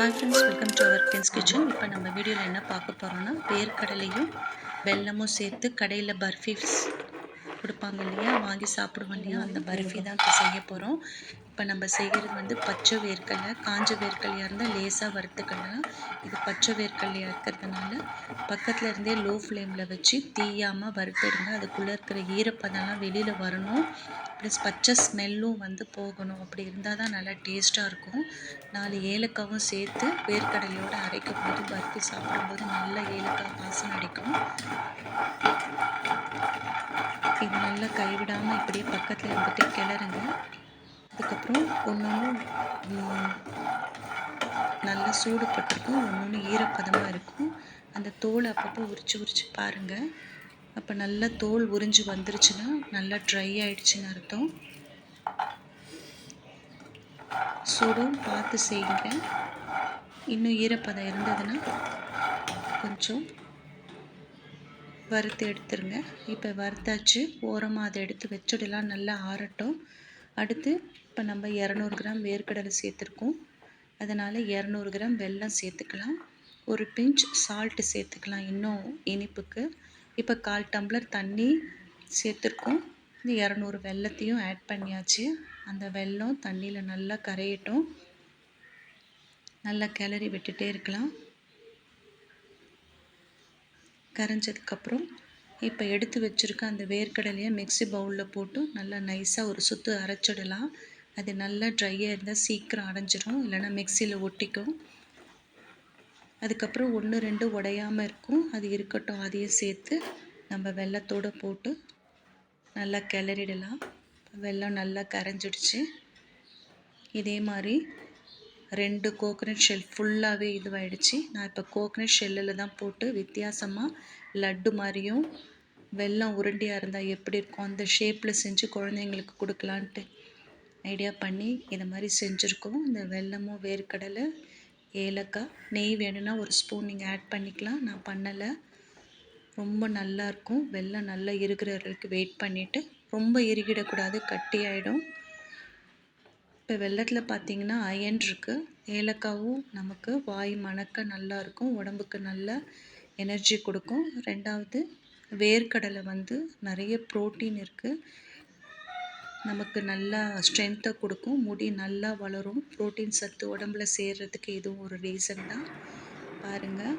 Hi friends welcome to our friends kitchen இப்போ நம்ம வீடியோவில் என்ன பார்க்க போகிறோன்னா வேர்க்கடலையும் வெல்லமும் சேர்த்து கடையில் பர்ஃபிஸ் கொடுப்பாங்க இல்லையா? வாங்கி சாப்பிடுவோம் இல்லையா? அந்த பர்ஃபி தான் இப்போ செய்ய போகிறோம் இப்போ நம்ம செய்கிறது வந்து பச்சை வேர்க்கடலை காஞ்ச வேர்க்கடலையாக இருந்தால் லேசாக வறுத்துக்கலாம். இது பச்சை வேர்க்கடலையாக இருக்கிறதுனால பக்கத்தில் இருந்தே லோ ஃப்ளேமில் வச்சு தீயாமல் வறுத்துடுங்க. அதுக்குள்ளே இருக்கிற ஈரப்பதம்லாம் வெளியில் வரணும். ப்ளஸ் பச்சை ஸ்மெல்லும் வந்து போகணும். அப்படி இருந்தால் தான் நல்லா டேஸ்ட்டாக இருக்கும். நாலு ஏலக்காவும் சேர்த்து வேர்க்கடலையோடு அரைக்கும் போது பருப்பி சாப்பிடும்போது நல்ல ஏலக்காய் வாசம் அடிக்கும். இது நல்லா கைவிடாமல் இப்படியே பக்கத்தில் இருந்துட்டு கிளறுங்க. அதுக்கப்புறம் ஒன்று நல்லா சூடுபட்டிருக்கும் ஒன்று ஒன்று ஈரப்பதமாக இருக்கும். அந்த தோலை அப்பப்போ உரிச்சு உரிச்சு பாருங்கள் அப்போ நல்லா தோல் உறிஞ்சு வந்துருச்சுன்னா நல்லா ட்ரை ஆயிடுச்சுன்னு அர்த்தம். சூடும் பார்த்து செய்யுங்க. இன்னும் ஈரப்பதம் இருந்ததுன்னா கொஞ்சம் வறுத்து எடுத்துருங்க. இப்போ வறுத்தாச்சு. ஓரமாக அதை எடுத்து வச்சுடலாம். நல்லா ஆறட்டும். அடுத்து இப்போ நம்ம இரநூறு கிராம் வேர்க்கடலை சேர்த்துருக்கோம். அதனால் இரநூறு கிராம் வெல்லம் சேர்த்துக்கலாம். ஒரு பிஞ்ச் சால்ட்டு சேர்த்துக்கலாம் இன்னும் இனிப்புக்கு. இப்போ கால் டம்ளர் தண்ணி சேர்த்துருக்கோம். இந்த இரநூறு வெல்லத்தையும் ஆட் பண்ணியாச்சு. அந்த வெல்லம் தண்ணியில் நல்லா கரையட்டும். நல்லா கிளறி விட்டுட்டே இருக்கலாம். கரைஞ்சதுக்கப்புறம் இப்போ எடுத்து வச்சுருக்க அந்த வேர்க்கடலையை மிக்சி பவுலில் போட்டு நல்லா நைஸாக ஒரு சுற்று அரைச்சிடலாம். அது நல்லா ட்ரையாக இருந்தால் சீக்கிரம் அடைஞ்சிடும் இல்லைனா மிக்சியில் ஒட்டிக்கும். அதுக்கப்புறம் ஒன்று ரெண்டு உடையாமல் இருக்கும். அது இருக்கட்டும் அதையும் சேர்த்து நம்ம வெள்ளத்தோடு போட்டு நல்லா கிளறிடலாம். வெள்ளம் நல்லா கரைஞ்சிடுச்சு. இதே மாதிரி ரெண்டு கோகனட் ஷெல் ஃபுல்லாகவே இதுவாகிடுச்சு நான் இப்போ கோகனட் ஷெல்லில் தான் போட்டு வித்தியாசமாக லட்டு மாதிரியும் வெல்லம் உருண்டியாக இருந்தால் எப்படி இருக்கும் அந்த ஷேப்பில் செஞ்சு குழந்தைங்களுக்கு கொடுக்கலான்ட்டு ஐடியா பண்ணி இதை மாதிரி செஞ்சுருக்கோம். இந்த வெல்லமும் வேர்க்கடலை ஏலக்காய் நெய் வேணும்னா ஒரு ஸ்பூன் நீங்கள் ஆட் பண்ணிக்கலாம். நான் பண்ணலை. ரொம்ப நல்லாயிருக்கும் வெள்ளம் நல்லா இருக்கிற வரைக்கும் வெயிட் பண்ணிவிட்டு ரொம்ப இறுகிடக்கூடாது. கட்டி ஆகிடும் இப்போ வெள்ளத்தில் பார்த்தீங்கன்னா அயன் இருக்குது ஏலக்காவும் நமக்கு வாய் மணக்க நல்லா இருக்கும். உடம்புக்கு நல்ல எனர்ஜி கொடுக்கும். ரெண்டாவது வேர்க்கடலை வந்து நிறைய ப்ரோட்டீன் இருக்குது நமக்கு நல்லா ஸ்ட்ரென்த்தை கொடுக்கும். முடி நல்லா வளரும். ப்ரோட்டீன் சத்து உடம்புல சேர்கிறதுக்கு இதுவும் ஒரு ரீசன் தான். பாருங்கள்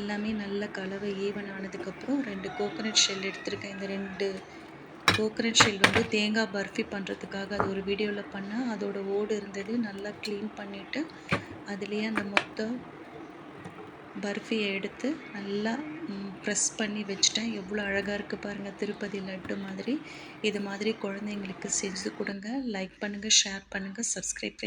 எல்லாமே நல்ல கலவை ஈவன் ஆனதுக்கப்புறம் ரெண்டு கோகோனட் ஷெல் எடுத்திருக்கேன். இந்த ரெண்டு கோகனட் ஷெல் வந்து தேங்காய் பர்ஃபி பண்ணுறதுக்காக அது ஒரு வீடியோவில் பண்ணால் அதோட ஓடு இருந்தது. நல்லா க்ளீன் பண்ணிவிட்டு அதுலேயே அந்த மொத்தம் பர்ஃபியை எடுத்து நல்லா ப்ரெஸ் பண்ணி வச்சுட்டேன். எவ்வளோ அழகாக இருக்குது பாருங்கள் திருப்பதி லட்டு மாதிரி. இது மாதிரி குழந்தைங்களுக்கு செஞ்சு கொடுங்க. லைக் பண்ணுங்கள் ஷேர் பண்ணுங்கள் சப்ஸ்கிரைப்